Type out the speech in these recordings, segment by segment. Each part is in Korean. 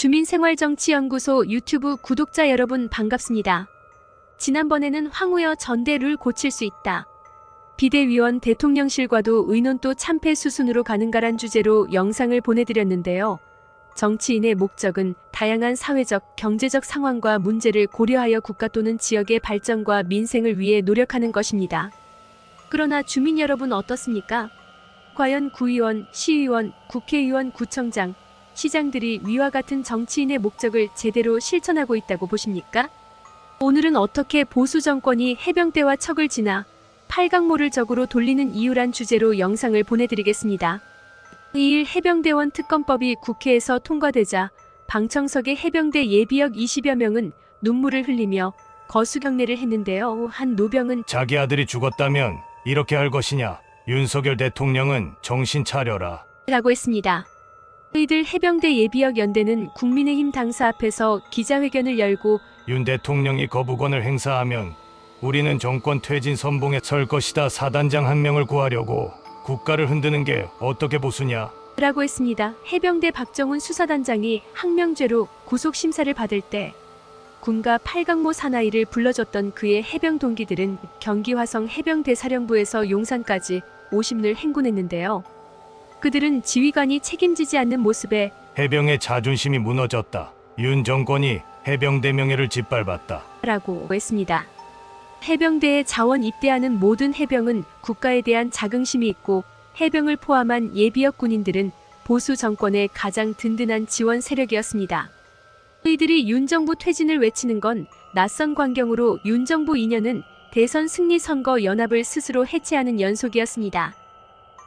주민생활정치연구소 유튜브 구독자 여러분 반갑습니다. 지난번에는 황우여 전대를 고칠 수 있다. 비대위원 대통령실과도 의논도 참패 수순으로 가는가란 주제로 영상을 보내드렸는데요. 정치인의 목적은 다양한 사회적, 경제적 상황과 문제를 고려하여 국가 또는 지역의 발전과 민생을 위해 노력하는 것입니다. 그러나 주민 여러분 어떻습니까? 과연 구의원, 시의원, 국회의원, 구청장, 시장들이 위와 같은 정치인의 목적을 제대로 실천하고 있다고 보십니까? 오늘은 어떻게 보수 정권이 해병대와 척을 지나 팔강모를 적으로 돌리는 이유란 주제로 영상을 보내드리겠습니다. 2일 해병대원 특검법이 국회에서 통과되자 방청석의 해병대 예비역 20여 명은 눈물을 흘리며 거수경례를 했는데요. 한 노병은 자기 아들이 죽었다면 이렇게 할 것이냐? 윤석열 대통령은 정신 차려라. 라고 했습니다. 이들 해병대 예비역 연대는 국민의힘 당사 앞에서 기자회견을 열고 윤 대통령이 거부권을 행사하면 우리는 정권 퇴진 선봉에 설 것이다. 사단장 한 명을 구하려고 국가를 흔드는 게 어떻게 보수냐? 라고 했습니다. 해병대 박정훈 수사단장이 항명죄로 구속 심사를 받을 때 군가 팔강모 사나이를 불러줬던 그의 해병 동기들은 경기 화성 해병대 사령부에서 용산까지 50를 행군했는데요. 그들은 지휘관이 책임지지 않는 모습에 해병의 자존심이 무너졌다. 윤 정권이 해병대 명예를 짓밟았다. 라고 했습니다. 해병대에 자원 입대하는 모든 해병은 국가에 대한 자긍심이 있고 해병을 포함한 예비역 군인들은 보수 정권의 가장 든든한 지원 세력이었습니다. 이들이 윤 정부 퇴진을 외치는 건 낯선 광경으로 윤 정부 2년은 대선 승리 선거 연합을 스스로 해체하는 연속이었습니다.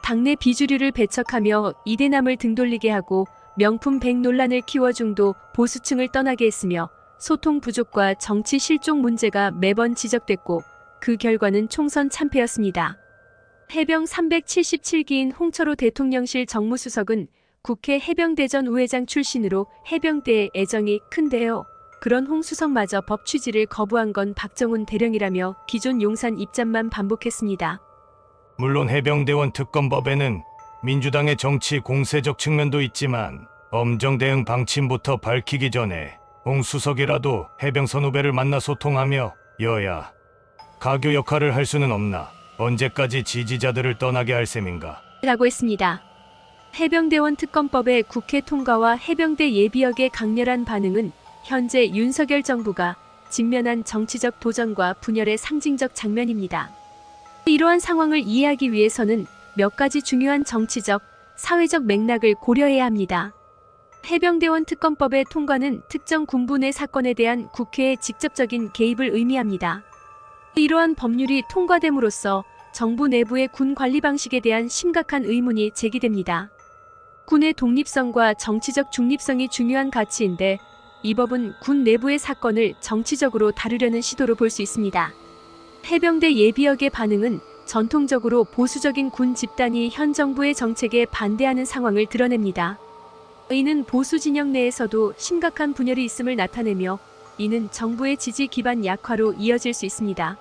당내 비주류를 배척하며 이대남을 등돌리게 하고 명품 백 논란을 키워중도 보수층을 떠나게 했으며 소통 부족과 정치 실종 문제가 매번 지적됐고 그 결과는 총선 참패였습니다. 해병 377기인 홍철호 대통령실 정무수석은 국회 해병대전 우회장 출신으로 해병대의 애정이 큰데요. 그런 홍 수석마저 법 취지를 거부한 건 박정훈 대령이라며 기존 용산 입장만 반복했습니다. 물론 해병대원 특검법에는 민주당의 정치 공세적 측면도 있지만 엄정 대응 방침부터 밝히기 전에 홍 수석이라도 해병 선 후배를 만나 소통하며 여야 가교 역할을 할 수는 없나 언제까지 지지자들을 떠나게 할 셈인가 라고 했습니다. 해병대원 특검법의 국회 통과와 해병대 예비역의 강렬한 반응은 현재 윤석열 정부가 직면한 정치적 도전과 분열의 상징적 장면입니다. 이러한 상황을 이해하기 위해서는 몇 가지 중요한 정치적, 사회적 맥락을 고려해야 합니다. 해병대원 특검법의 통과는 특정 군부 내 사건에 대한 국회의 직접적인 개입을 의미합니다. 이러한 법률이 통과됨으로써 정부 내부의 군 관리 방식에 대한 심각한 의문이 제기됩니다. 군의 독립성과 정치적 중립성이 중요한 가치인데 이 법은 군 내부의 사건을 정치적으로 다루려는 시도로 볼 수 있습니다. 해병대 예비역의 반응은 전통적으로 보수적인 군 집단이 현 정부의 정책에 반대하는 상황을 드러냅니다. 이는 보수 진영 내에서도 심각한 분열이 있음을 나타내며 이는 정부의 지지 기반 약화로 이어질 수 있습니다.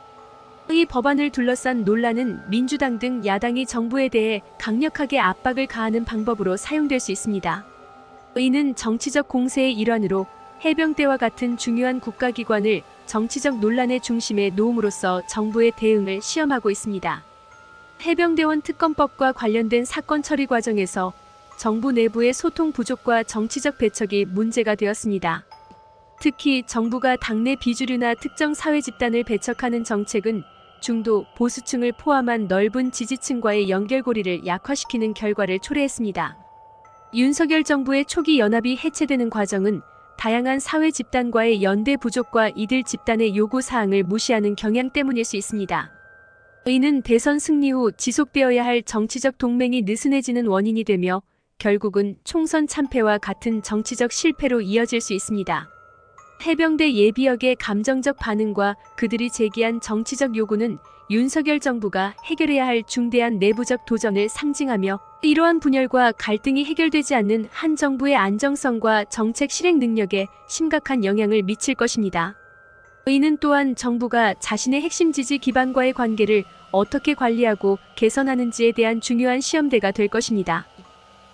이 법안을 둘러싼 논란은 민주당 등 야당이 정부에 대해 강력하게 압박을 가하는 방법으로 사용될 수 있습니다. 이는 정치적 공세의 일환으로 해병대와 같은 중요한 국가기관을 정치적 논란의 중심에 놓음으로써 정부의 대응을 시험하고 있습니다. 해병대원 특검법과 관련된 사건 처리 과정에서 정부 내부의 소통 부족과 정치적 배척이 문제가 되었습니다. 특히 정부가 당내 비주류나 특정 사회 집단을 배척하는 정책은 중도 보수층을 포함한 넓은 지지층과의 연결고리를 약화시키는 결과를 초래했습니다. 윤석열 정부의 초기 연합이 해체되는 과정은 다양한 사회 집단과의 연대 부족과 이들 집단의 요구 사항을 무시하는 경향 때문일 수 있습니다. 이는 대선 승리 후 지속되어야 할 정치적 동맹이 느슨해지는 원인이 되며 결국은 총선 참패와 같은 정치적 실패로 이어질 수 있습니다. 해병대 예비역의 감정적 반응과 그들이 제기한 정치적 요구는 윤석열 정부가 해결해야 할 중대한 내부적 도전을 상징하며 이러한 분열과 갈등이 해결되지 않는 한 정부의 안정성과 정책 실행 능력에 심각한 영향을 미칠 것입니다. 이는 또한 정부가 자신의 핵심 지지 기반과의 관계를 어떻게 관리하고 개선하는지에 대한 중요한 시험대가 될 것입니다.